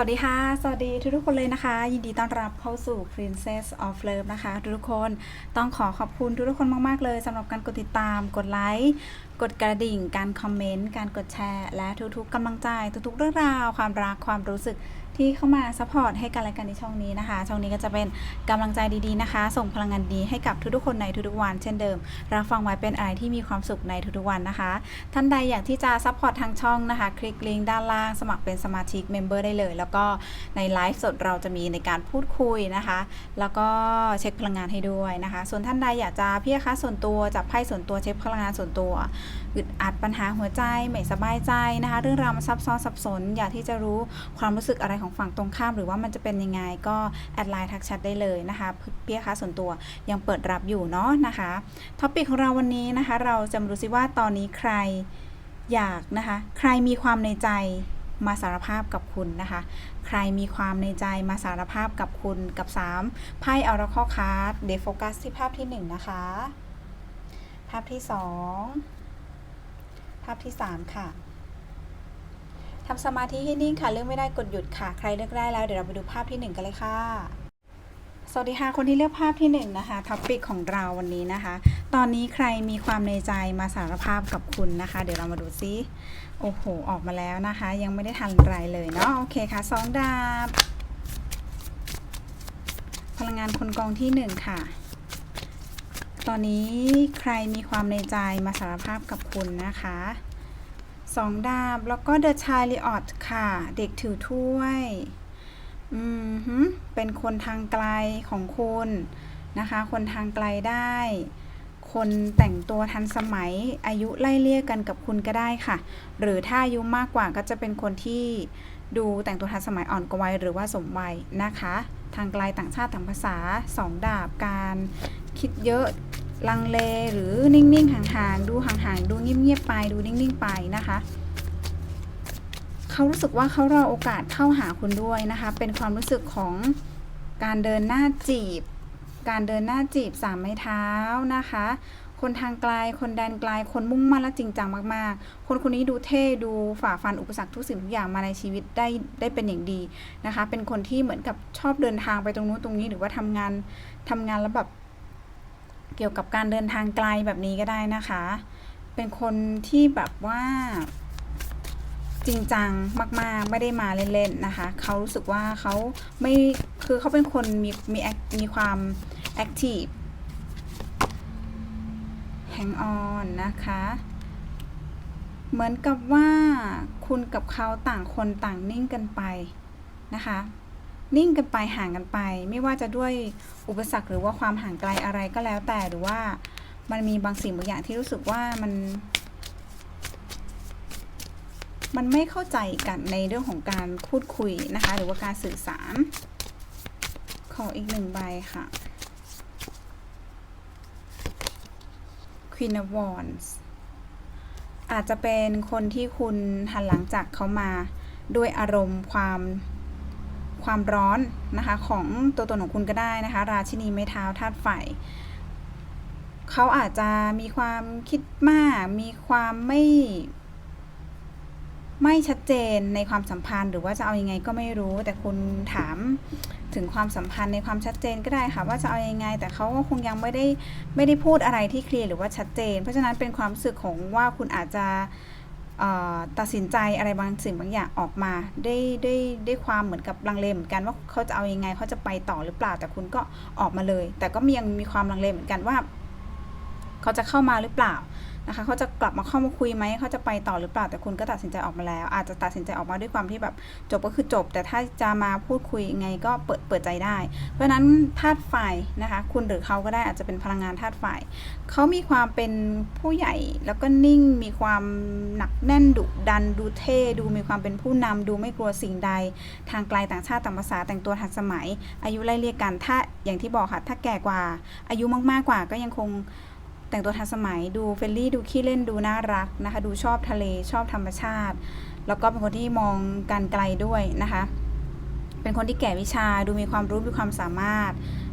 สวัสดีค่ะ สวัสดีทุกทุกคนเลยนะคะ ยินดีต้อนรับเข้าสู่ Princess of Love นะคะ ทุกทุกคนต้องขอขอบคุณทุกทุกคนมาก ๆ เลยสำหรับการกดติดตามกดไลค์ กดกระดิ่ง การคอมเมนต์ การกดแชร์ และทุกๆกำลังใจ ทุกๆ เรื่องราว ความรัก ความรู้สึกที่เข้ามาซัพพอร์ตให้กันและกันในช่องนี้นะคะ ช่องนี้ก็จะเป็นกำลังใจดีๆนะคะ ส่งพลังงานดีให้กับทุกๆคนในทุกๆวัน เช่นเดิม รับฟังไว้เป็นอะไรที่มีความสุขในทุกๆวันนะคะ ท่านใดอยากที่จะซัพพอร์ตทางช่องนะคะ คลิกลิงก์ด้านล่างสมัครเป็นสมาชิกเมมเบอร์ได้เลย แล้วก็ในไลฟ์สดเราจะมีในการพูดคุยนะคะ แล้วก็เช็คพลังงานให้ด้วยนะคะ ส่วนท่านใดอยากจะพี่คะส่วนตัวจับไพ่ส่วนตัวเช็คพลังงานส่วนตัวอึดอัดปัญหาหัวใจไม่สบายใจนะคะ เรื่องราวมันซับซ้อนสับสน อยากที่จะรู้ความรู้สึกอะไรของฝั่งตรงข้าม หรือว่ามันจะเป็นยังไงก็แอดไลน์ทักแชทได้เลยนะคะเพี่คะส่วนตัวยังเปิดรับอยู่เนาะนะคะท็อปิกของเราวันนี้นะคะ เราจะมาดูซิว่าตอนนี้ใครอยากนะคะ ใครมีความในใจมาสารภาพกับคุณนะคะ ใครมีความในใจมาสารภาพกับคุณกับ 3 ไพ่ออราคอคาร์ดเดโฟกัสที่ภาพที่ 1 นะคะ ภาพที่ 2 ภาพที่ 3 ค่ะทำสมาธิให้นิ่งค่ะ เลือกไม่ได้กดหยุดค่ะ ใครเลือกได้แล้วเดี๋ยวเราไปดูภาพที่ 1 กันเลยค่ะ สวัสดีค่ะ คนที่เลือกภาพที่ 1 นะคะท็อปิกของเราวันนี้นะคะ ตอนนี้ใครมีความในใจมาสารภาพกับคุณนะคะ เดี๋ยวเรามาดูซิ โอ้โห ออกมาแล้วนะคะ ยังไม่ได้ทันไรเลยเนาะ โอเคค่ะสองดาบ พลังงานคนกองที่หนึ่งค่ะ ตอนนี้ใครมีความในใจมาสารภาพกับคุณนะคะสองดาบ แล้วก็ The Chariot ค่ะ เด็กถือถ้วย อืมฮึเป็นคนทางไกลของคุณนะคะ คนทางไกลได้ คนแต่งตัวทันสมัยอายุไล่เลี่ยกันกับคุณก็ได้ค่ะ หรือถ้าอายุมากกว่าก็จะเป็นคนที่ดูแต่งตัวทันสมัยอ่อนกว่าวัยหรือว่าสมวัยนะคะ ทางไกลต่างชาติต่างภาษาสองดาบการ คิดเยอะลังเลหรือนิ่งๆห่างๆ ดูห่างๆ ดูเงียบๆไป ดูนิ่งๆไปนะคะ เขารู้สึกว่าเขารอโอกาสเข้าหาคุณด้วยนะคะ เป็นความรู้สึกของการเดินหน้าจีบ การเดินหน้าจีบสามไม้เท้านะคะ คนทางไกล คนแดนไกล คนมุ่งมั่นและจริงจังมากๆ คนคนนี้ดูเท่ ดูฝ่าฟันอุปสรรคทุกสิ่งทุกอย่างมาในชีวิตได้ได้เป็นอย่างดีนะคะ เป็นคนที่เหมือนกับชอบเดินทางไปตรงนู้นตรงนี้หรือว่าทำงานทำงานแล้วแบบ เกี่ยวกับการเดินทางไกลแบบนี้ก็ได้นะคะ เป็นคนที่แบบว่าจริงจังมาก ๆ ไม่ได้มาเล่น ๆ นะคะ เขารู้สึกว่าเขาไม่คือเขาเป็นคนมีมีมีความแอคทีฟแฮงออนนะคะ เหมือนกับว่าคุณกับเขาต่างคนต่างนิ่งกันไปนะคะ นิ่งกันไปห่างกันไป ไม่ว่าจะด้วยอุปสรรคหรือว่าความห่างไกลอะไรก็แล้วแต่หรือว่ามันมีบางสิ่งบางอย่างที่รู้สึกว่ามัน มันไม่เข้าใจกันในเรื่องของการพูดคุยนะคะ หรือว่าการสื่อสาร ขออีกหนึ่งใบค่ะ Queen of Wands อาจจะเป็นคนที่คุณหันหลังจากเขามาด้วยอารมณ์ความ ความร้อนนะคะของตัวตนของคุณก็ได้นะคะ ราชินีไม้เท้าธาตุไฟเขาอาจจะมีความคิดมาก มีความไม่ ไม่ชัดเจนในความสัมพันธ์ หรือว่าจะเอาอยัางไงก็ไม่รู้ แต่คุณถามถึงความสัมพันธ์ในความชัดเจนก็ได้ค่ะ ว่าจะเอาอยัางไง แต่เขาก็คงยังไม่ได้ไม่ได้พูดอะไรที่เคลียร์หรือว่าชัดเจน เพราะฉะนั้นเป็นความรู้สึกของว่าคุณอาจจะ ตัดสินใจอะไรบางสิ่งบางอย่างออกมา ได้ได้ได้ความเหมือนกับลังเลเหมือนกันว่าเขาจะเอาอยัางไงเขาจะไปต่อหรือเปล่าแต่คุณก็ออกมาเลย แต่ก็ยังมีความลังเลเหมือนกันว่า เขาจะเข้ามาหรือเปล่า นะคะเขาจะกลับมาเข้ามาคุยไหมเขาจะไปต่อหรือเปล่าแต่คุณก็ตัดสินใจออกมาแล้ว อาจจะตัดสินใจออกมาด้วยความที่แบบจบก็คือจบ แต่ถ้าจะมาพูดคุยยังไงก็เปิดเปิดใจได้ เพราะฉะนั้นธาตุไฟนะคะ คุณหรือเขาก็ได้อาจจะเป็นพลังงานธาตุไฟเขามีความเป็นผู้ใหญ่แล้วก็นิ่งมีความหนักแน่นดุดันดูเท่ดูมีความเป็นผู้นำดูไม่กลัวสิ่งใด ทางไกลต่างชาติต่างภาษาแต่งตัวทันสมัย อายุไล่เรียกกันถ้าอย่างที่บอกค่ะถ้าแก่กว่า อายุมากๆกว่าก็ยังคง แต่งตัวทันสมัยดูเฟรนลี่ดูขี้เล่นดูน่ารักนะคะ ดูชอบทะเลชอบธรรมชาติ แล้วก็เป็นคนที่มองการไกลด้วยนะคะ เป็นคนที่แก่วิชาดูมีความรู้มีความสามารถ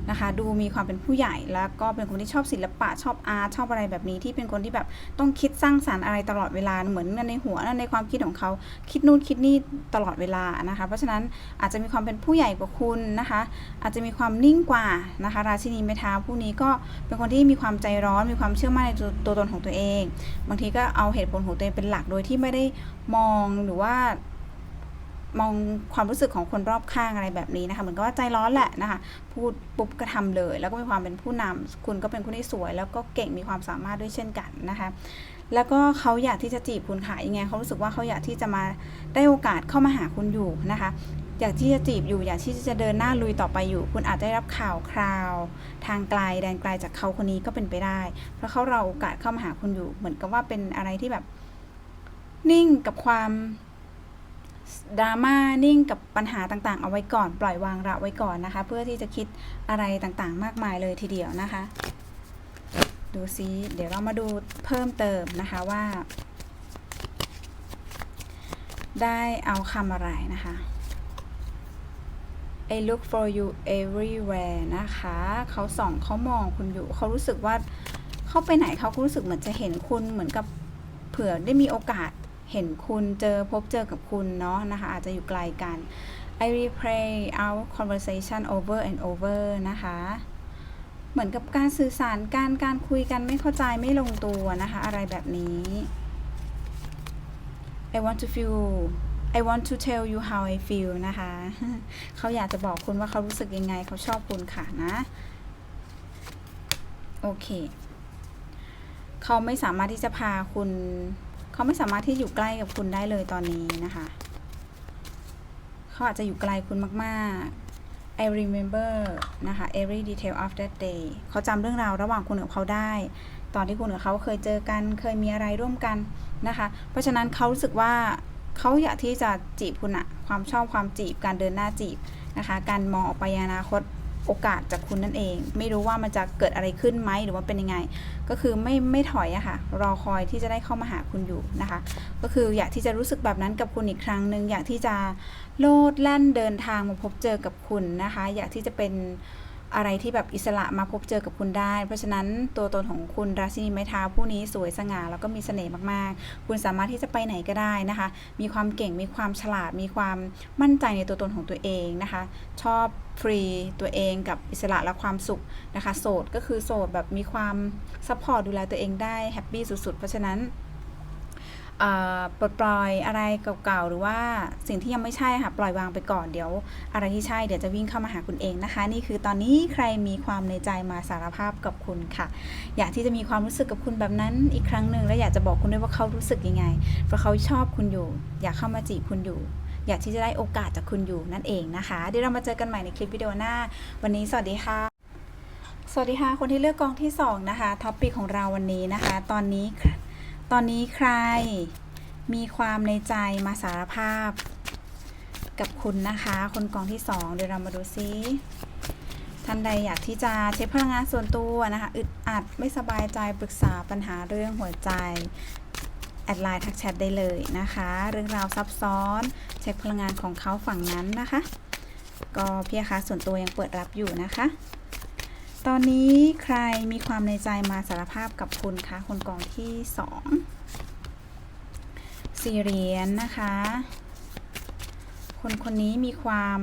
นะคะ ดูมีความเป็นผู้ใหญ่แล้วก็เป็นคนที่ชอบศิลปะชอบอาร์ตชอบอะไรแบบนี้ที่เป็นคนที่แบบต้องคิดสร้างสารรค์อะไรตลอดเวลาเหมือนในหัวในความคิดของเขาคิดนู่นคิดนี่ตลอดเวลานะคะ เพราะฉะนั้นอาจจะมีความเป็นผู้ใหญ่กว่าคุณนะคะ อาจจะมีความนิ่งกว่านะคะ ราชินีไม้เท้าผู้นี้ก็เป็นคนที่มีความใจร้อนมีความเชื่อมั่นในตัวตนของตัวเอง บางทีก็เอาเหตุผลของตัวเองเป็นหลักโดยที่ไม่ได้มองหรือว่า มองความรู้สึกของคนรอบข้างอะไรแบบนี้นะคะเหมือนกับว่าใจร้อนแหละนะคะพูดปุ๊บก็ทำเลย แล้วก็มีความเป็นผู้นำคุณก็เป็นคนที่สวย แล้วก็เก่งมีความสามารถด้วยเช่นกันนะคะแล้วก็เขาอยากที่จะจีบคุณค่ะยังไงเขารู้สึกว่าเขาอยากที่จะมาได้โอกาสเข้ามาหาคุณอยู่นะคะอยากที่จะจีบอยู่อยากที่จะเดินหน้าลุยต่อไปอยู่ คุณอาจได้รับข่าวคราว ทางไกลแดนไกลจากเขาคนนี้ก็เป็นไปได้ เพราะเขาเราโอกาสเข้ามาหาคุณอยู่ เหมือนกับว่าเป็นอะไรที่แบบนิ่งกับความ ดราม่านิ่งกับปัญหาต่างๆ เอาไว้ก่อน ปล่อยวางละไว้ก่อนนะคะ เพื่อที่จะคิดอะไรต่างๆ มากมายเลยทีเดียวนะคะ ดูซิเดี๋ยวเรามาดูเพิ่มเติมนะคะว่า ได้เอาคำอะไรนะคะ I look for you everywhere นะคะ เขาส่องเขามองคุณอยู่ เขารู้สึกว่าเขาไปไหนเขาก็รู้สึกเหมือนจะเห็นคุณเหมือนกับเผื่อได้มีโอกาส เห็นคุณเจอพบเจอกับคุณเนาะนะคะ อาจจะอยู่ไกลกัน I replay our conversation over and over นะคะ เหมือนกับการสื่อสารการการคุยกันไม่เข้าใจไม่ลงตัวนะคะ อะไรแบบนี้ I want to feel I want to tell you how I feel นะคะ เขาอยากจะบอกคุณว่าเขารู้สึกยังไง เขาชอบคุณค่ะนะ โอเค เขาไม่สามารถที่จะพาคุณ เขาไม่สามารถที่อยู่ใกล้กับคุณได้เลยตอนนี้นะคะ เขาอาจจะอยู่ไกลคุณมาก ๆ I remember นะคะ every detail of that day เขาจำเรื่องราวระหว่างคุณกับเขาได้ ตอนที่คุณกับเขาเคยเจอกัน เคยมีอะไรร่วมกันนะคะ เพราะฉะนั้นเขารู้สึกว่าเขาอยากที่จะจีบคุณอะความชอบความจีบการเดินหน้าจีบนะคะ การมองออกไปอนาคต โอกาสจากคุณนั่นเอง ไม่รู้ว่ามันจะเกิดอะไรขึ้นไหมหรือว่าเป็นยังไง ก็คือไม่ไม่ถอยอะค่ะ รอคอยที่จะได้เข้ามาหาคุณอยู่นะคะ ก็คืออยากที่จะรู้สึกแบบนั้นกับคุณอีกครั้งหนึ่งอยากที่จะโลดแล่นเดินทางมาพบเจอกับคุณนะคะ อยากที่จะเป็น อะไรที่แบบอิสระมาพบเจอกับคุณได้ เพราะฉะนั้นตัวตนของคุณราชินีไม้เท้าผู้นี้สวยสง่าแล้วก็มีเสน่ห์มากๆ คุณสามารถที่จะไปไหนก็ได้นะคะ มีความเก่งมีความฉลาด มีความมั่นใจในตัวตนของตัวเองนะคะ ชอบฟรีตัวเองกับอิสระและความสุขนะคะ โสดก็คือโสดแบบมีความซัพพอร์ตดูแลตัวเองได้แฮปปี้สุดๆ เพราะฉะนั้น ปลดปล่อยอะไรเก่าๆ หรือว่าสิ่งที่ยังไม่ใช่ค่ะ ปล่อยวางไปก่อนเดี๋ยว อะไรที่ใช่เดี๋ยวจะวิ่งเข้ามาหาคุณเองนะคะ นี่คือตอนนี้ใครมีความในใจมาสารภาพกับคุณค่ะ อยากที่จะมีความรู้สึกกับคุณแบบนั้นอีกครั้งหนึ่งและอยากจะบอกคุณด้วยว่าเขารู้สึกยังไง เพราะเขาชอบคุณอยู่ อยากเข้ามาจีบคุณอยู่ อยากที่จะได้โอกาสจากคุณอยู่นั่นเองนะคะเดี๋ยวเรามาเจอกันใหม่ในคลิปวิดีโอหน้า วันนี้สวัสดีค่ะสวัสดีค่ะคนที่เลือกกองที่สองนะคะท็อปปิกของเราวันนี้นะคะ ตอนนี้ ตอนนี้ใครมีความในใจมาสารภาพ กับคุณนะคะ คนกองที่2เดี๋ยวเรามาดูซิท่านใดอยากที่จะเช็คพลังงานส่วนตัวนะคะอึดอัดไม่สบายใจปรึกษาปัญหาเรื่องหัวใจ แอดไลน์ทักแชทได้เลยนะคะ เรื่องราวซับซ้อน เช็คพลังงานของเขาฝั่งนั้นนะคะ ก็พี่คะส่วนตัวยังเปิดรับอยู่นะคะ ตอนนี้ใครมีความในใจมาสารภาพกับคุณคะคนกองที่2สี่เหรียญนะคะ คนคนนี้มีความ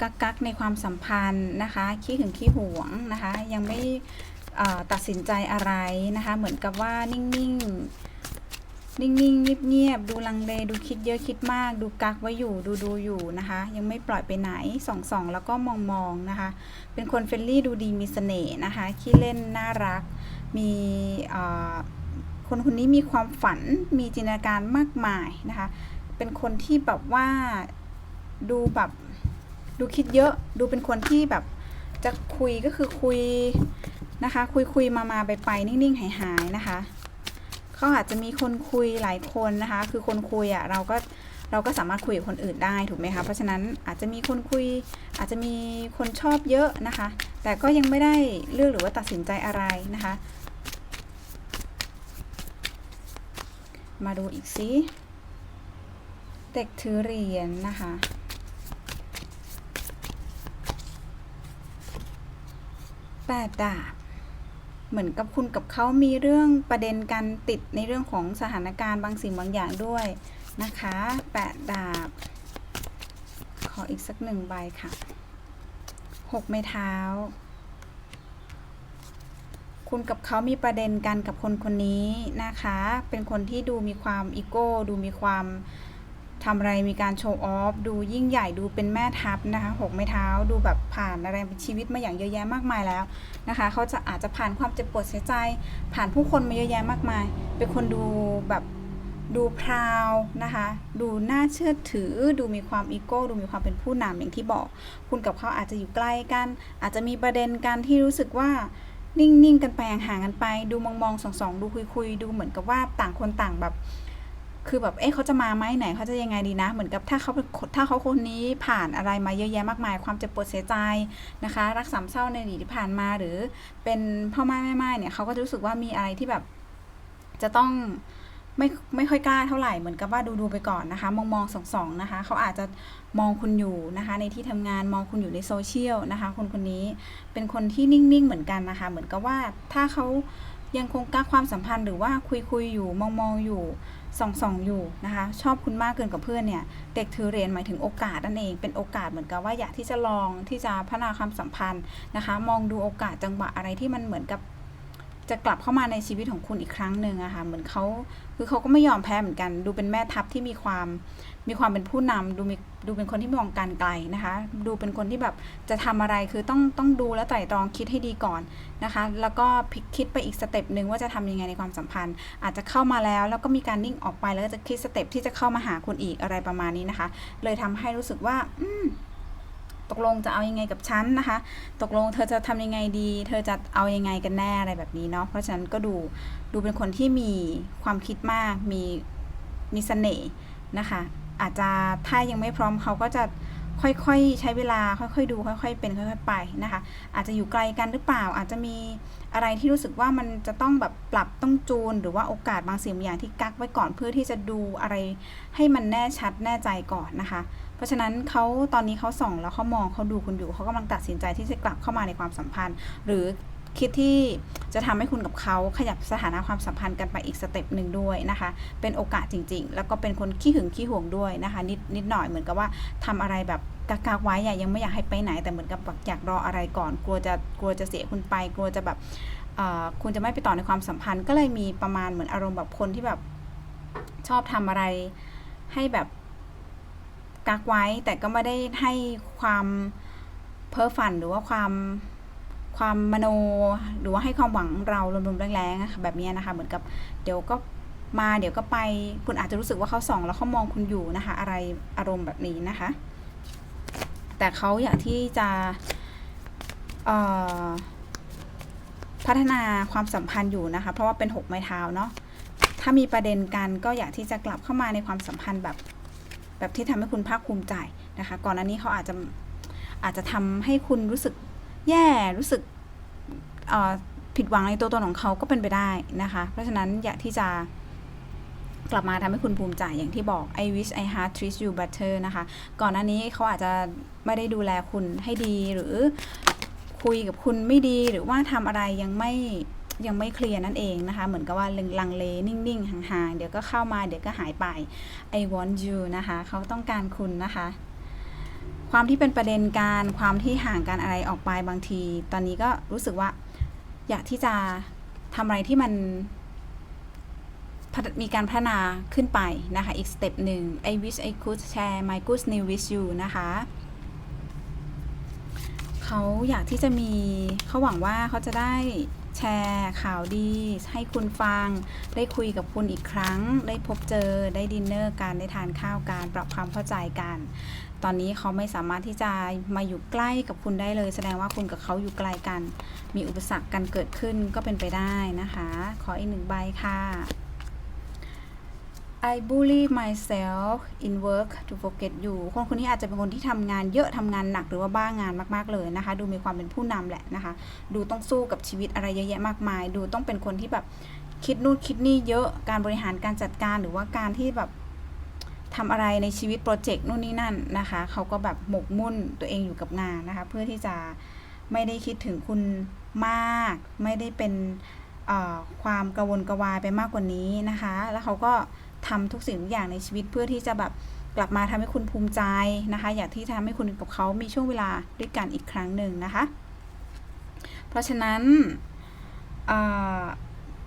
กักกักในความสัมพันธ์นะคะขี้หึงขี้หวงนะคะ ยังไม่ตัดสินใจอะไรนะคะ เหมือนกับว่านิ่งๆ นิ่งๆเงียบๆดูลังเลดูคิดเยอะคิดมาก ดูกักไว้อยู่ดูดูอยู่นะคะ ยังไม่ปล่อยไปไหนส่องส่องแล้วก็มองมองนะคะ เป็นคนเฟรนลี่ดูดีมีเสน่ห์นะคะขี้เล่นน่ารัก มีคนคนนี้มีความฝันมีจินตนาการมากมายนะคะ เป็นคนที่แบบว่าดูแบบดูคิดเยอะดูเป็นคนที่แบบจะคุยก็คือคุยนะคะ คุยคุยมามาไปไปนิ่งๆหายหายนะคะ เขาอาจจะมีคนคุยหลายคนนะคะ คือคนคุยอะ่ะเราก็เราก็สามารถคุยกับคนอื่นได้ถูกไหมคะ เพราะฉะนั้นอาจจะมีคนคุย อาจจะมีคนชอบเยอะนะคะ แต่ก็ยังไม่ได้เลือกหรือว่าตัดสินใจอะไรนะคะ มาดูอีกซิเด็กถือเหรียญนนะคะแปดดาบ เหมือนกับคุณกับเขามีเรื่องประเด็นการติดในเรื่องของสถานการณ์บางสิ่งบางอย่างด้วยนะคะแปดดาบ ขออีกสักหนึ่งใบค่ะหกไม้เท้า คุณกับเขามีประเด็นกันกับคนคนนี้นะคะ เป็นคนที่ดูมีความอีโก้ ดูมีความ ทำอะไรมีการโชว์ออฟดูยิ่งใหญ่ดูเป็นแม่ทัพนะคะหกไม้เท้าดูแบบผ่านอะไรเป็นชีวิตมาอย่างเยอะแยะมากมายแล้วนะคะเขาจะอาจจะผ่านความเจ็บปวดเสียใจ ผ่านผู้คนมาเยอะแยะมากมาย เป็นคนดูแบบดูพราวนะคะ ดูน่าเชื่อถือ ดูมีความอีโก้ ดูมีความเป็นผู้นำอย่างที่บอก คุณกับเขาอาจจะอยู่ใกล้กัน อาจจะมีประเด็นกันที่รู้สึกว่านิ่งๆกันไปห่างๆกันไป ดูมองๆส่องๆดูคุยๆดูเหมือนกับว่าต่างคนต่างแบบ คือแบบ เอ๊ะเขาจะมาไหมไหนเขาจะยังไงดีนะ เหมือนกับถ้าเขาถ้าเขาคนนี้ผ่านอะไรมาเยอะแยะมากมาย ความเจ็บปวดเสียใจนะคะ รักสามเศร้าในอดีตที่ผ่านมาหรือเป็นพ่อไม้แม่ไม้เนี่ยเขาก็จะรู้สึกว่ามีอะไรที่แบบจะต้องไม่ไม่ค่อยกล้าเท่าไหร่เหมือนกับว่าดูดูไปก่อนนะคะ มองมองสองสองนะคะเขาอาจจะมองคุณอยู่นะคะ ในที่ทำงานมองคุณอยู่ในโซเชียลนะคะ คนคนนี้เป็นคนที่นิ่งๆเหมือนกันนะคะ เหมือนกับว่าถ้าเขายังคงกักความสัมพันธ์หรือว่าคุยคุยอยู่มองมองอยู่ ส่องส่องอยู่นะคะชอบคุณมากเกินกับเพื่อนเนี่ยเด็กถือเหรียญหมายถึงโอกาสนั่นเองเป็นโอกาสเหมือนกับว่าอยากที่จะลองที่จะพัฒนาความสัมพันธ์นะคะ มองดูโอกาสจังหวะอะไรที่มันเหมือนกับ จะกลับเข้ามาในชีวิตของคุณอีกครั้งหนึ่งอะค่ะเหมือนเขาคือเขาก็ไม่ยอมแพ้เหมือนกัน ดูเป็นแม่ทัพที่มีความมีความเป็นผู้นำดูมีดูเป็นคนที่มองการไกลนะคะ ดูเป็นคนที่แบบจะทำอะไรคือต้องต้องดูและไตร่ตรองคิดให้ดีก่อนนะคะ แล้วก็พิกคิดไปอีกสเต็ปหนึ่งว่าจะทำยังไงในความสัมพันธ์ อาจจะเข้ามาแล้ว แล้วก็มีการนิ่งออกไปแล้วก็จะคิดสเต็ปที่จะเข้ามาหาคุณอีกอะไรประมาณนี้นะคะ เลยทำให้รู้สึกว่า อืม ตกลงจะเอายังไงกับฉันนะคะ ตกลงเธอจะทำยังไงดี เธอจะเอายังไงกันแน่อะไรแบบนี้เนาะเพราะฉะนั้นก็ดูดูเป็นคนที่มีความคิดมากมีมีเสน่ห์นะคะ อาจจะถ้ายังไม่พร้อมเขาก็จะค่อยๆใช้เวลาค่อยๆดูค่อยๆ เป็นค่อยๆไปนะคะ อาจจะอยู่ไกลกันหรือเปล่า อาจจะมีอะไรที่รู้สึกว่ามันจะต้องแบบปรับต้องจูน หรือว่าโอกาสบางสิ่งบางอย่างที่กักไว้ก่อนเพื่อที่จะดูอะไรให้มันแน่ชัดแน่ใจก่อนนะคะ ราะฉะนั้นเขาตอนนี้เขาส่องแล้วเขามองเขาดูคุณอยู่เขากำลังตัดสินใจที่จะกลับเข้ามาในความสัมพันธ์ หรือคิดที่จะทำให้คุณกับเขาขยับสถานะความสัมพันธ์กันไปอีกสเต็ปหนึ่งด้วยนะคะ เป็นโอกาสจริง ๆ แล้วก็เป็นคนขี้หึงขี้ห่วงด้วยนะคะ นิดนิดหน่อยเหมือนกับว่าทำอะไรแบบกักไว้อะยังไม่อยากให้ไปไหน แต่เหมือนกับอยากรออะไรก่อน กลัวจะกลัวจะเสียคุณไป กลัวจะแบบคุณจะไม่ไปต่อในความสัมพันธ์ ก็เลยมีประมาณเหมือนอารมณ์แบบคนที่แบบชอบทำอะไรให้แบบ กักไว้ แต่ก็ไม่ได้ให้ความเพ้อฝันหรือว่าความความมโน หรือว่าให้ความหวังเรารวมๆแรงๆค่ะแบบนี้นะคะ เหมือนกับเดี๋ยวก็มาเดี๋ยวก็ไป คุณอาจจะรู้สึกว่าเขาส่องแล้วเขามองคุณอยู่นะคะ อะไรอารมณ์แบบนี้นะคะ แต่เขาอยากที่จะพัฒนาความสัมพันธ์อยู่นะคะ เพราะว่าเป็นหกไม้เท้าเนาะถ้ามีประเด็นกันก็อยากที่จะกลับเข้ามาในความสัมพันธ์แบบ แบบที่ทำให้คุณภาคภูมิใจนะคะ ก่อนหน้านี้เขาอาจจะอาจจะทำให้คุณรู้สึกแย่รู้สึกผิดหวังในตัวตนของเขาก็เป็นไปได้นะคะ เพราะฉะนั้นอยากที่จะกลับมาทำให้คุณภูมิใจอย่างที่บอก I wish I had treated you better นะคะ ก่อนหน้านี้เขาอาจจะไม่ได้ดูแลคุณให้ดีหรือคุยกับคุณไม่ดีหรือว่าทำอะไรยังไม่ ยังไม่เคลียร์นั่นเองนะคะ เหมือนกับว่าลังเลนิ่งๆห่างๆ เดี๋ยวก็เข้ามาเดี๋ยวก็หายไป I want you นะคะ เขาต้องการคุณนะคะ ความที่เป็นประเด็นการความที่ห่างกันอะไรออกไปบางที ตอนนี้ก็รู้สึกว่า อยากที่จะทำอะไรที่มันมีการพัฒนาขึ้นไปนะคะ อีกสเต็ปหนึ่ง I wish I could share my good news with you นะคะ เขาอยากที่จะมีเขาหวังว่าเขาจะได้แชร์ข่าวดี ให้คุณฟัง ได้คุยกับคุณอีกครั้ง ได้พบเจอได้ดินเนอร์กันได้ทานข้าวกันปรับความเข้าใจกัน ตอนนี้เขาไม่สามารถที่จะมาอยู่ใกล้กับคุณได้เลย แสดงว่าคุณกับเขาอยู่ไกลกัน มีอุปสรรคกันเกิดขึ้นก็เป็นไปได้นะคะ ขออีกหนึ่งใบค่ะ I bully myself in work to forget you คนคนนี้อาจจะเป็นคนที่ทำงานเยอะทำงานหนักหรือว่าบ้างานมากๆเลยนะคะ ดูมีความเป็นผู้นำแหละนะคะ ดูต้องสู้กับชีวิตอะไรเยอะแยะมากมาย ดูต้องเป็นคนที่แบบคิดนู่นคิดนี่เยอะการบริหารการจัดการหรือว่าการที่แบบทำอะไรในชีวิตโปรเจกต์นู่นนี่นั่นนะคะ เขาก็แบบหมกมุ่นตัวเองอยู่กับงานนะคะ เพื่อที่จะไม่ได้คิดถึงคุณมาก ไม่ได้เป็นความกระวนกระวายไปมากกว่านี้นะคะ แล้วเขาก็ ทำทุกสิ่งทุกอย่างในชีวิตเพื่อที่จะแบบกลับมาทำให้คุณภูมิใจนะคะ อยากที่จะทำให้คุณกับเขามีช่วงเวลาด้วยกันอีกครั้งหนึ่งนะคะ เพราะฉะนั้น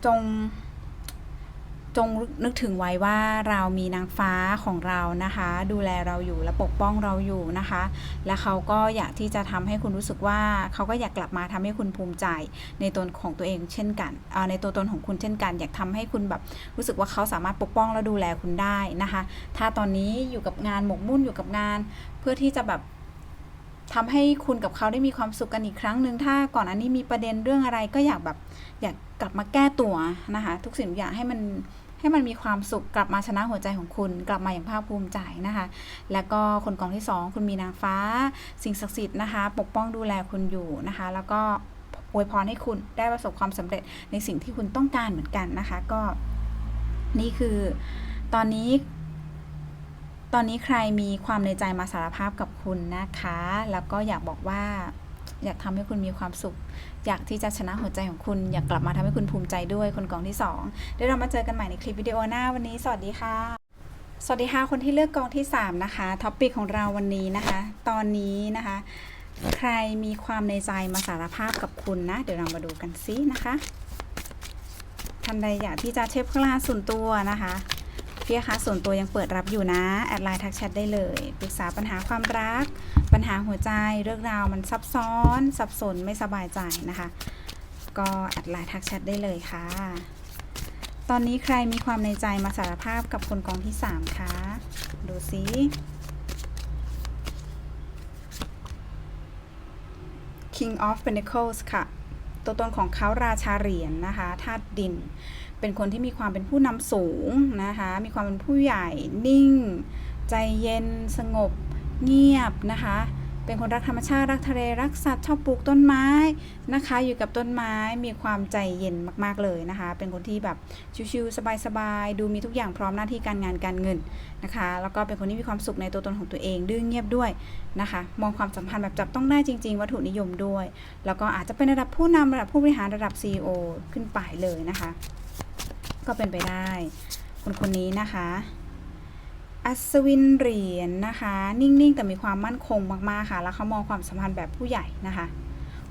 จง จงนึกถึงไว้ว่าเรามีนางฟ้าของเรานะคะ ดูแลเราอยู่และปกป้องเราอยู่นะคะ และเขาก็อยากที่จะทำให้คุณรู้สึกว่าเขาก็อยากกลับมาทำให้คุณภูมิใจในตนของตัวเองเช่นกันในตัวตนของคุณเช่นกัน อยากทำให้คุณแบบรู้สึกว่าเขาสามารถปกป้องและดูแลคุณได้นะคะ ถ้าตอนนี้อยู่กับงานหมกมุ่นอยู่กับงาน เพื่อที่จะแบบทำให้คุณกับเขาได้มีความสุขกันอีกครั้งหนึ่งถ้าก่อนอันนี้มีประเด็นเรื่องอะไรก็อยากแบบอยากกลับมาแก้ตัวนะคะ ทุกสิ่งทุกอย่างให้มัน ให้มันมีความสุขกลับมาชนะหัวใจของคุณ กลับมาอย่างภาคภูมิใจนะคะ แล้วก็คนกองที่ 2 คุณมีนางฟ้า สิ่งศักดิ์สิทธิ์นะคะ ปกป้องดูแลคุณอยู่นะคะ แล้วก็อวยพรให้คุณได้ประสบความสำเร็จในสิ่งที่คุณต้องการเหมือนกันนะคะ ก็นี่คือตอนนี้ ตอนนี้ใครมีความในใจมาสารภาพกับคุณนะคะ แล้วก็อยากบอกว่า อยากทำให้คุณมีความสุข อยากที่จะชนะหัวใจของคุณ อยากกลับมาทำให้คุณภูมิใจด้วยคนกองที่ 2 เดี๋ยวเรามาเจอกันใหม่ในคลิปวิดีโอหน้าวันนี้ สวัสดีค่ะ สวัสดีค่ะ คนที่เลือกกองที่ 3 นะคะ ท็อปปิกของเราวันนี้นะคะ ตอนนี้นะคะ ใครมีความในใจมาสารภาพกับคุณนะ เดี๋ยวเรามาดูกันซินะคะท่านใดอยากที่จะเช็คข้างล่าส่วนตัวนะคะพี่คะส่วนตัวยังเปิดรับอยู่นะ แอดไลน์ทักแชทได้เลย ปรึกษาปัญหาความรัก ปัญหาหัวใจเรื่องราวมันซับซ้อนสับสนไม่สบายใจนะคะ ก็แอดไลน์ทักแชทได้เลยค่ะ ตอนนี้ใครมีความในใจมาสารภาพกับคนกองที่ 3คะดูซิ King of Pentacles ค่ะ ตัวตนของเขาราชาเหรียญนนะคะธาตุดิน เป็นคนที่มีความเป็นผู้นำสูงนะคะ มีความเป็นผู้ใหญ่นิ่ง ใจเย็นสงบ เงียบนะคะ เป็นคนรักธรรมชาติรักทะเลรักสัตว์ชอบปลูกต้นไม้นะคะ อยู่กับต้นไม้มีความใจเย็นมากๆเลยนะคะ เป็นคนที่แบบชิวๆสบายๆดูมีทุกอย่างพร้อมหน้าที่การงานการเงินนะคะ แล้วก็เป็นคนที่มีความสุขในตัวตนของตัวเองดื้อเงียบด้วยนะคะ มองความสัมพันธ์แบบจับต้องได้จริง ๆ วัตถุนิยมด้วย แล้วก็อาจจะเป็นระดับผู้นำระดับผู้บริหารระดับ CEO ขึ้นไปเลยนะคะ ก็เป็นไปได้คนคนนี้นะคะ อัศวินเหรียญนะคะ นิ่งๆ แต่มีความมั่นคงมากๆค่ะ แล้วเขามองความสัมพันธ์แบบผู้ใหญ่นะคะ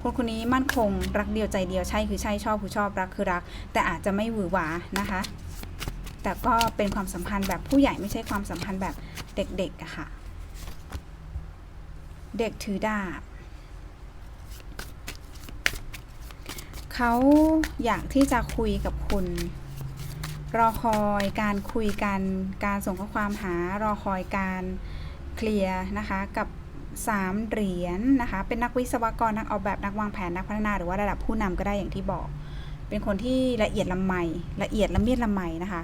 คนคนนี้มั่นคงรักเดียวใจเดียวใช่คือใช่ชอบคือชอบรักคือรัก แต่อาจจะไม่หวือหวานะคะ แต่ก็เป็นความสัมพันธ์แบบผู้ใหญ่ไม่ใช่ความสัมพันธ์แบบเด็กๆอะค่ะ เด็กถือดาบเขาอยากที่จะคุยกับคุณ รอคอยการคุยกัน การส่งข้อความหารอคอยการเคลียร์นะคะกับ 3 เหรียญนนะคะ เป็นนักวิศวกรนักออกแบบนักวางแผนนักพัฒนาหรือว่าระดับผู้นำก็ได้อย่างที่บอก เป็นคนที่ละเอียดละไมละเอียดละเมียดละไมนะคะ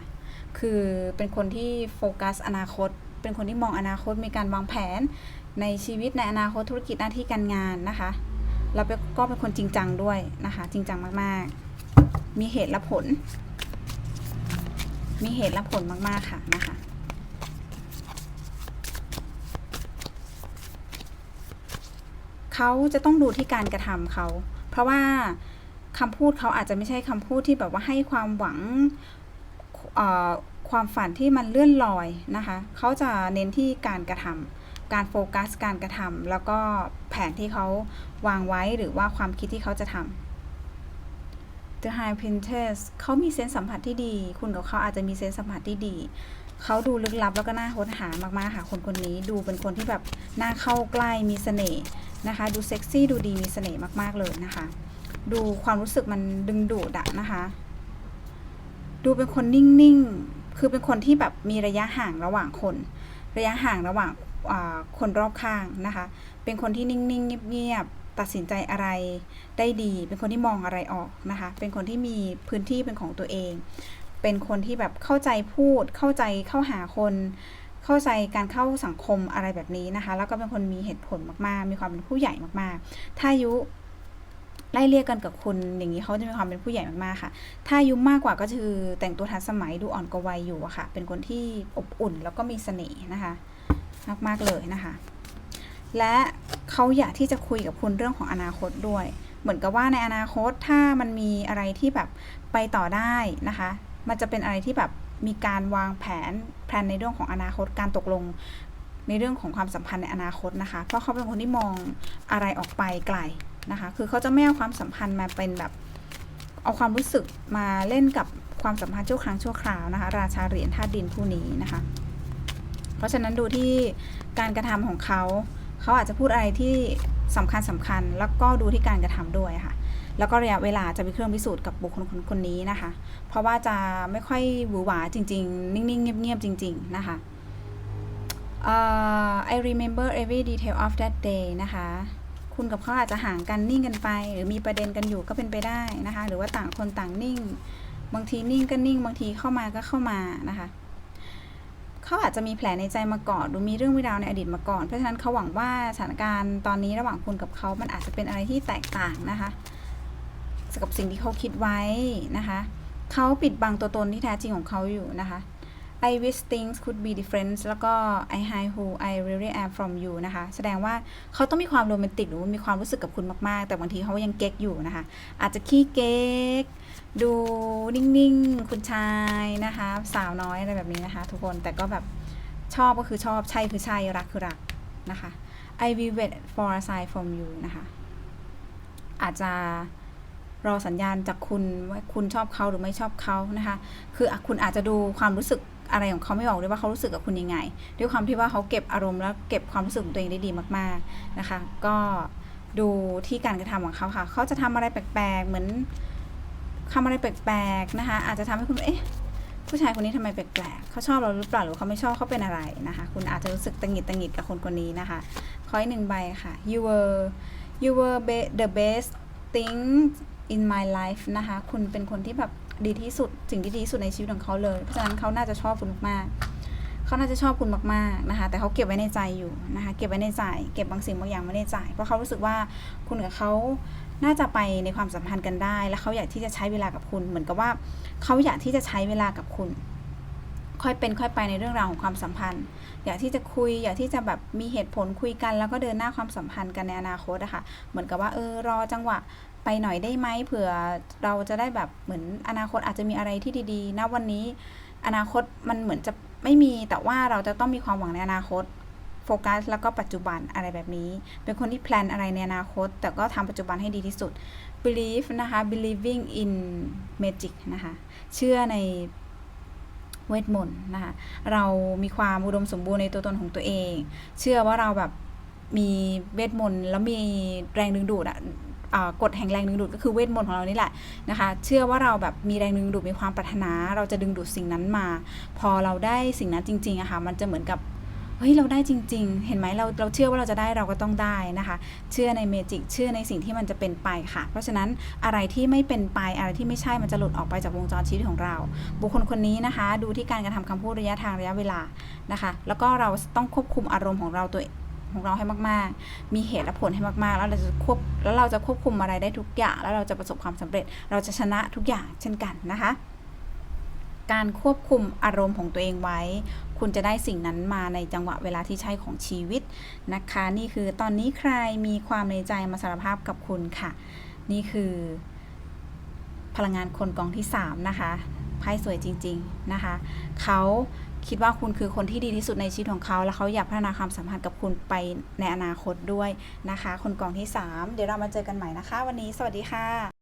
คือเป็นคนที่โฟกัสอนาคต เป็นคนที่มองอนาคตมีการวางแผนในชีวิตในอนาคตธุรกิจหน้าที่การงานนะคะแล้วก็เป็นคนจริงจังด้วยนะคะ จริงจังมากๆ มีเหตุและผล มีเหตุและผลมากๆค่ะนะคะ เขาจะต้องดูที่การกระทำเขา เพราะว่าคำพูดเขาอาจจะไม่ใช่คำพูดที่แบบว่าให้ความหวังความฝันที่มันเลื่อนลอยนะคะ เขาจะเน้นที่การกระทำการโฟกัสการกระทำแล้วก็แผนที่เขาวางไว้หรือว่าความคิดที่เขาจะทำ The High Princess เขามีเซนส์สัมผัสที่ดี คุณกับเขาอาจจะมีเซนส์สัมผัสที่ดี เขาดูลึกลับแล้วก็น่าค้นหามากๆค่ะคนคนนี้ดูเป็นคนที่แบบน่าเข้าใกล้มีเสน่ห์นะคะ ดูเซ็กซี่ดูดีมีเสน่ห์มากๆเลยนะคะ ดูความรู้สึกมันดึงดูดอะนะคะ ดูเป็นคนนิ่งๆ คือเป็นคนที่แบบมีระยะห่างระหว่างคน ระยะห่างระหว่างคนรอบข้างนะคะ เป็นคนที่นิ่งๆเงียบๆ ตัดสินใจอะไรได้ดี เป็นคนที่มองอะไรออกนะคะ เป็นคนที่มีพื้นที่เป็นของตัวเอง เป็นคนที่แบบเข้าใจพูด เข้าใจเข้าหาคน เข้าใจการเข้าสังคมอะไรแบบนี้นะคะ แล้วก็เป็นคนมีเหตุผลมากๆ มีความเป็นผู้ใหญ่มากๆ ถ้าอายุไล่เรียกกันกับคุณอย่างนี้เขาจะมีความเป็นผู้ใหญ่มากๆค่ะ ถ้าอายุมากกว่าก็คือแต่งตัวทันสมัยดูอ่อนกว่าวัยอยู่อะค่ะ เป็นคนที่อบอุ่นแล้วก็มีเสน่ห์นะคะ มากๆเลยนะคะ และ เขาอยากที่จะคุยกับคุณเรื่องของอนาคตด้วย เหมือนกับว่าในอนาคตถ้ามันมีอะไรที่แบบไปต่อได้นะคะ มันจะเป็นอะไรที่แบบมีการวางแผนแผนในเรื่องของอนาคตการตกลงในเรื่องของความสัมพันธ์ในอนาคตนะคะ เพราะเขาเป็นคนที่มองอะไรออกไปไกลนะคะ คือเขาจะไม่เอาความสัมพันธ์มาเป็นแบบ เอาความรู้สึกมาเล่นกับความสัมพันธ์ชั่วครั้งชั่วคราวนะคะ ราชาเหรียญธาตุดินผู้นี้นะคะ เพราะฉะนั้นดูที่การกระทำของเขา เขาอาจจะพูดอะไรที่สำคัญสำคัญ แล้วก็ดูที่การกระทำด้วยค่ะ แล้วก็ระยะเวลาจะเป็นเครื่องพิสูจน์กับบุคคลคนคนนี้นะคะ เพราะว่าจะไม่ค่อยหวือหวาจริง ๆ นิ่ง ๆ เงียบ ๆ จริง ๆ นะคะ uh, I remember every detail of that day นะคะ คุณกับเขาอาจจะห่างกันนิ่งกันไป หรือมีประเด็นกันอยู่ก็เป็นไปได้นะคะ หรือว่าต่างคนต่างนิ่ง บางทีนิ่งก็นิ่ง บางทีเข้ามาก็เข้ามานะคะ เขาอาจจะมีแผลในใจมาก่อนหรือมีเรื่องวิราวในอดีตมาก่อน เพราะฉะนั้นเขาหวังว่าสถานการณ์ตอนนี้ระหว่างคุณกับเขามันอาจจะเป็นอะไรที่แตกต่างนะคะกับสิ่งที่เขาคิดไว้นะคะเขาปิดบังตัวตนที่แท้จริงของเขาอยู่นะคะ I wish things could be different แล้วก็ I hide who I really am from you นะคะ แสดงว่าเขาต้องมีความโรแมนติกหรือมีความรู้สึกกับคุณมากๆ แต่บางทีเขายังเก๊กอยู่นะคะ อาจจะขี้เก๊ก ดูนิ่งๆ คุณชายนะคะ สาวน้อยอะไรแบบนี้นะคะ ทุกคน แต่ก็แบบชอบก็คือชอบ ใช่คือใช่ รักคือรักนะคะ I will wait for a sign from you นะคะ อาจจะรอสัญญาณจากคุณว่าคุณชอบเขาหรือไม่ชอบเขานะคะ คือคุณอาจจะดูความรู้สึก อะไรของเขาไม่ออกด้วยว่าเขารู้สึกกับคุณยังไง ด้วยความที่ว่าเขาเก็บอารมณ์แล้วเก็บความรู้สึกของตัวเองได้ดีมาก ๆนะคะ ก็ดูที่การกระทำของเขาค่ะ เขาจะทำอะไรแปลกๆ เหมือนทำอะไรแปลกๆนะคะ อาจจะทำให้คุณ เอ๊ะ ผู้ชายคนนี้ทำไมแปลกๆ เขาชอบเราหรือเปล่า หรือเขาไม่ชอบเขาเป็นอะไรนะคะ คุณอาจจะรู้สึกตังหิดตังหิดกับคนคนนี้นะคะ ขออีกหนึ่งใบค่ะ you were you were be- the best thing in my life นะคะ คุณเป็นคนที่แบบ ดีที่สุดสิ่งที่ดีที่สุดในชีวิตของเขาเลย เพราะฉะนั้นเขาน่าจะชอบคุณมากๆเขาน่าจะชอบคุณมากๆนะคะ แต่เขาเก็บไว้ในใจอยู่นะคะ เก็บไว้ในใจ เก็บบางสิ่งบางอย่างไว้ในใจ เพราะเขารู้สึกว่าคุณกับเขาน่าจะไปในความสัมพันธ์กันได้ และเขาอยากที่จะใช้เวลากับคุณ เหมือนกับว่าเขาอยากที่จะใช้เวลากับคุณ ค่อยเป็นค่อยไปในเรื่องราวของความสัมพันธ์ อยากที่จะคุย อยากที่จะแบบมีเหตุผลคุยกัน แล้วก็เดินหน้าความสัมพันธ์กันในอนาคตอะค่ะ เหมือนกับว่าเออรอจังหวะ ไปหน่อยได้ไหมเผื่อเราจะได้แบบเหมือนอนาคตอาจจะมีอะไรที่ดีๆณวันนี้ อนาคตมันเหมือนจะไม่มีแต่ว่าเราจะต้องมีความหวังในอนาคตโฟกัสแล้วก็ปัจจุบันอะไรแบบนี้ เป็นคนที่แพลนอะไรในอนาคต แต่ก็ทำปัจจุบันให้ดีที่สุด believe นะคะ believing in magic นะคะ เชื่อในเวทมนต์นะคะ เรามีความอุดมสมบูรณ์ในตัวตนของตัวเอง เชื่อว่าเราแบบมีเวทมนต์แล้วมีแรงดึงดูดอะ กฎแห่งแรงดึงดูดก็คือเวทมนต์ของเรานี่แหละนะคะ เชื่อว่าเราแบบมีแรงดึงดูดมีความปรารถนา เราจะดึงดูดสิ่งนั้นมา พอเราได้สิ่งนั้นจริงๆอะค่ะมันจะเหมือนกับเฮ้ยเราได้จริง ๆ เห็นไหมเราเราเชื่อว่าเราจะได้เราก็ต้องได้นะคะ เชื่อในเมจิกเชื่อในสิ่งที่มันจะเป็นไปค่ะ เพราะฉะนั้นอะไรที่ไม่เป็นไปอะไรที่ไม่ใช่มันจะหลุดออกไปจากวงจรชีวิตของเรา บุคคลคนนี้นะคะ ดูที่การกระทำคำพูดระยะทางระยะเวลานะคะ แล้วก็เราต้องควบคุมอารมณ์ของเราตัว ของเราให้มาก ๆ มีเหตุและผลให้มาก ๆ แล้วเราจะควบแล้วเราจะควบคุมอะไรได้ทุกอย่าง แล้วเราจะประสบความสำเร็จ เราจะชนะทุกอย่างเช่นกันนะคะ การควบคุมอารมณ์ของตัวเองไว้ คุณจะได้สิ่งนั้นมาในจังหวะเวลาที่ใช่ของชีวิตนะคะ นี่คือตอนนี้ใครมีความในใจมาสารภาพกับคุณค่ะ นี่คือ พลังงานคนกองที่ 3 นะคะไพ่สวยจริง ๆ นะคะ เขา คิดว่าคุณคือคนที่ดีที่สุดในชีวิตของเขา และเขาอยากพัฒนาความสัมพันธ์กับคุณไปในอนาคตด้วยนะคะ คนกองที่ 3 เดี๋ยวเรามาเจอกันใหม่นะคะ วันนี้สวัสดีค่ะ